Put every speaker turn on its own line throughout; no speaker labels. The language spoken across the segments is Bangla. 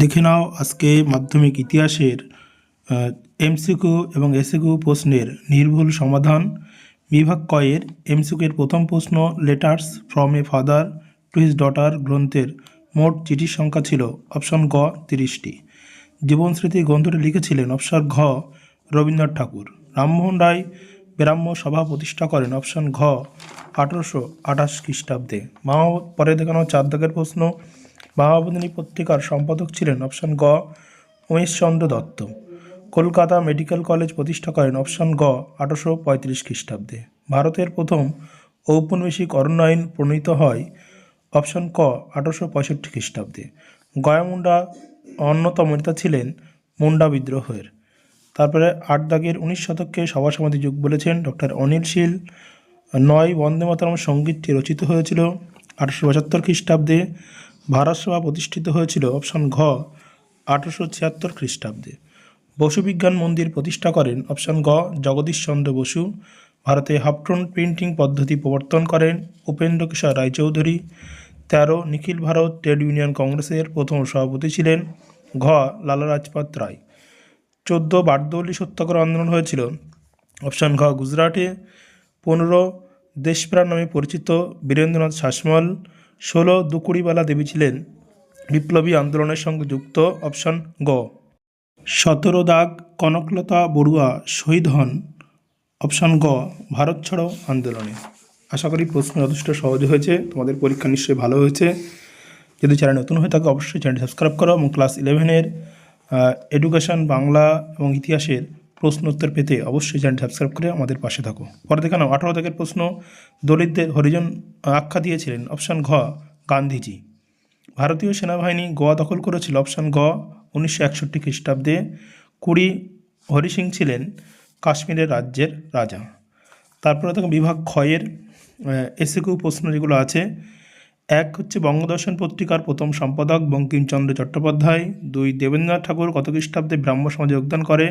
দেখে নাও আজকে মাধ্যমিক ইতিহাসের এমসিকিউ এবং এসিকিউ প্রশ্নের নির্ভুল সমাধান। বিভাগ কয়ের এমসিকিউর প্রথম প্রশ্ন letters from a father to his daughter গ্রন্থের মোট চিঠির সংখ্যা ছিল অপশন গ, তিরিশটি। জীবনস্মৃতি গ্রন্থটি লিখেছিলেন অপশন ঘ, রবীন্দ্রনাথ ঠাকুর। রামমোহন রায় ব্রাহ্ম সভা প্রতিষ্ঠা করেন অপশন ঘ, আঠারোশো আঠাশ খ্রিস্টাব্দে। মামা পরে দেখানো চার দাগের প্রশ্ন মামাবদিনী পত্রিকার সম্পাদক ছিলেন অপশন গ উমেশচন্দ্র দত্ত। কলকাতা মেডিকেল কলেজ প্রতিষ্ঠা করেন অপশন গ আঠারোশো পঁয়ত্রিশ খ্রিস্টাব্দে। ভারতের প্রথম ঔপনিবেশিক অরণ্য আইন প্রণীত হয় অপশন ক আঠারোশো পঁয়ষট্টি খ্রিস্টাব্দে। গয়া মুন্ডা অন্যতম নেতা ছিলেন মুন্ডা বিদ্রোহের। তারপরে আট দাগের উনিশ শতককে সভা সমাধি যুগ বলেছেন ডক্টর অনিল শীল। নয় বন্দে মাতরম সঙ্গীতটি রচিত হয়েছিল আঠারোশো পঁচাত্তর খ্রিস্টাব্দে। ভারত সভা প্রতিষ্ঠিত হয়েছিল অপশন ঘ, আঠারোশো ছিয়াত্তর খ্রিস্টাব্দে। বসু বিজ্ঞান মন্দির প্রতিষ্ঠা করেন অপশন গ জগদীশচন্দ্র বসু। ভারতে হাফটোন প্রিন্টিং পদ্ধতি প্রবর্তন করেন উপেন্দ্র কিশোর রায়চৌধুরী। তেরো, নিখিল ভারত ট্রেড ইউনিয়ন কংগ্রেসের প্রথম সভাপতি ছিলেন। ঘ লালা রাজপত রায়। চোদ্দ, বারদৌলি সত্যাগ্রহ আন্দোলন হয়েছিল। অপশন ঘ, গুজরাটে। পনেরো, দেশপ্রাণ নামে পরিচিত বীরেন্দ্রনাথ শাসমল। ষোলো দুকুড়িবালা দেবী ছিলেন বিপ্লবী আন্দোলনের সঙ্গে যুক্ত অপশান গ। সতেরো দাগ কনকলতা বড়ুয়া শহীদ হন অপশান গ, ভারত ছাড়ো আন্দোলনে। আশা করি প্রশ্ন যথেষ্ট সহজ হয়েছে, তোমাদের পরীক্ষা নিশ্চয়ই ভালো হয়েছে। যদি চ্যানেল নতুন হয়ে থাকে, অবশ্যই চ্যানেলটি সাবস্ক্রাইব করো এবং ক্লাস ইলেভেনের এডুকেশন বাংলা এবং ইতিহাসের প্রশ্ন উত্তর পেতে অবশ্যই চ্যানেল সাবস্ক্রাইব করে আমাদের পাশে থাকো। পরে দেখানো আঠারো দাগের প্রশ্ন, দলিতদের হরিজন আখ্যা দিয়েছিলেন অপশান ঘ, গান্ধীজি। ভারতীয় সেনাবাহিনী গোয়া দখল করেছিল অপশান গ উনিশশো একষট্টি খ্রিস্টাব্দে। কুড়ি হরি সিং ছিলেন কাশ্মীরের রাজ্যের রাজা। তারপরে দেখো বিভাগ ক্ষয়ের এসিকিউ প্রশ্ন যেগুলো আছে, এক হচ্ছে বঙ্গদর্শন পত্রিকার প্রথম সম্পাদক বঙ্কিমচন্দ্র চট্টোপাধ্যায়, দুই দেবেন্দ্রনাথ ঠাকুর কত খ্রিস্টাব্দে ব্রাহ্ম সমাজে যোগদান করে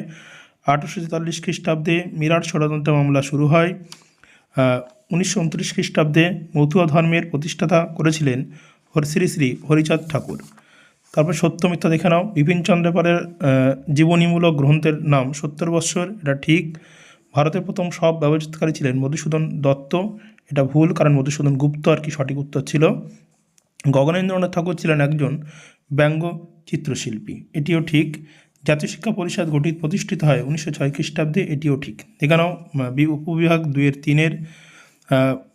আঠারোশো তেতাল্লিশ খ্রিস্টাব্দে মিরাট ষড়যন্ত্র মামলা শুরু হয়। উনিশশো উনত্রিশ খ্রিস্টাব্দে মতুয়া ধর্মের প্রতিষ্ঠাতা করেছিলেন শ্রী শ্রী হরিচাঁদ ঠাকুর। তারপর সত্য মিথ্যা দেখে নাও। বিপিনচন্দ্র চন্দ্রপালের জীবনীমূলক গ্রন্থের নাম সত্তর বৎসর, এটা ঠিক। ভারতের প্রথম সব ব্যবস্থকারী ছিলেন মধুসূদন দত্ত। এটা ভুল, কারণ মধুসূদন গুপ্ত আর কি সঠিক উত্তর ছিল। গগনেন্দ্রনাথ ঠাকুর ছিলেন একজন ব্যঙ্গ চিত্রশিল্পী। এটিও ঠিক। জাতীয় শিক্ষা পরিষদ গঠিত প্রতিষ্ঠিত হয় উনিশশো ছয় খ্রিস্টাব্দে এটিও ঠিক। এখানেও উপবিভাগ দুইয়ের তিনের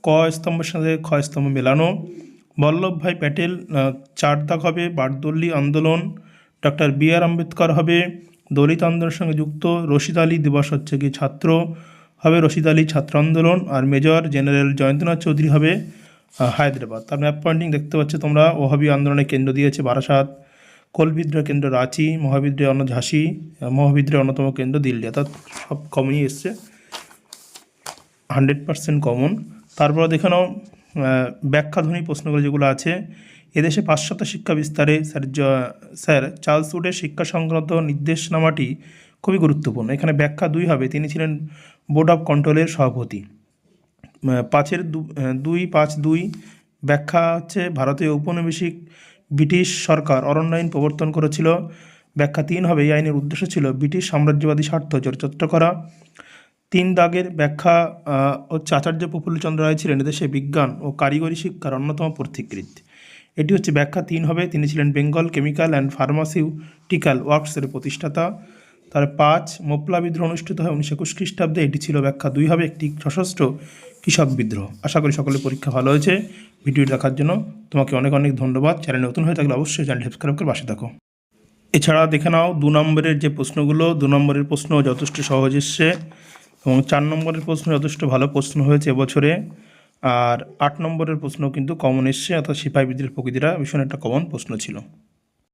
ক স্তম্ভের সাথে খ স্তম্ভ মেলানো। বল্লভভাই প্যাটেল আহ, চার দাগ হবে বারদল্লি আন্দোলন ডক্টর বি আর আম্বেদকর হবে দলিত আন্দোলনের সঙ্গে যুক্ত রশিদ আলী দিবস হচ্ছে কি ছাত্র হবে রশিদ আলী ছাত্র আন্দোলন আর মেজর জেনারেল জয়ন্তনাথ চৌধুরী হবে হায়দ্রাবাদ। তার ম্যাপ পয়েন্টিং দেখতে পাচ্ছ তোমরা ওহাবি আন্দোলনের কেন্দ্র দিয়েছে বারাসাত। কোল বিদ্রোহ কেন্দ্র রাঁচি, মহাবিদ্রোহ অন্য ঝাঁসি, মহাবিদ্রোহ অন্যতম কেন্দ্র দিল্লি। অর্থাৎ সব কমনই এসছে। হান্ড্রেড পার্সেন্ট কমন তারপরে দেখে নাও ব্যাখ্যাধ্বনি প্রশ্নগুলো যেগুলো আছে। এদেশে পাশ্চাত্য শিক্ষা বিস্তারে স্যার স্যার চার্লস উডের শিক্ষা সংক্রান্ত নির্দেশনামাটি খুবই গুরুত্বপূর্ণ। এখানে ব্যাখ্যা দুই হবে। তিনি ছিলেন বোর্ড অফ কন্ট্রোলের সভাপতি। পাঁচের দুই পাঁচ দুই ব্যাখ্যা হচ্ছে ভারতীয় ঔপনিবেশিক ব্রিটিশ সরকার অরণ্য আইন প্রবর্তন করেছিল। ব্যাখ্যা তিন হবে, এই আইনের উদ্দেশ্য ছিল ব্রিটিশ সাম্রাজ্যবাদী স্বার্থ চরিতার্থ করা। তিন দাগের ব্যাখ্যা হচ্ছে আচার্য প্রফুল্লচন্দ্র রায় ছিলেন এদেশে বিজ্ঞান ও কারিগরি শিক্ষার অন্যতম পথিকৃৎ। এটি হচ্ছে ব্যাখ্যা তিন হবে, তিনি ছিলেন বেঙ্গল কেমিক্যাল অ্যান্ড ফার্মাসিউটিক্যাল ওয়ার্কসের প্রতিষ্ঠাতা। তার পাঁচ মোপলা বিদ্রোহ অনুষ্ঠিত হয় উনিশশো একুশ খ্রিস্টাব্দে। এটি ছিল ব্যাখ্যা দুই হবে একটি সশস্ত্র কৃষক বিদ্রোহ। আশা করি সকলের পরীক্ষা ভালো হয়েছে। ভিডিওটি দেখার জন্য তোমাকে অনেক অনেক ধন্যবাদ। চ্যানেল নতুন হয়ে থাকলে অবশ্যই চ্যানেল সাবস্ক্রাইব করে পাশে থাকো। এছাড়া দেখে নাও, দু নম্বরের যে প্রশ্নগুলো, দু নম্বরের প্রশ্ন যথেষ্ট সহজ এসছে এবং চার নম্বরের প্রশ্ন যথেষ্ট ভালো প্রশ্ন হয়েছে এবছরে। আর আট নম্বরের প্রশ্ন কিন্তু কমন এসছে, অর্থাৎ সিপাহী বিদ্রোহের প্রকৃতিরা ভীষণ একটা কমন প্রশ্ন ছিল।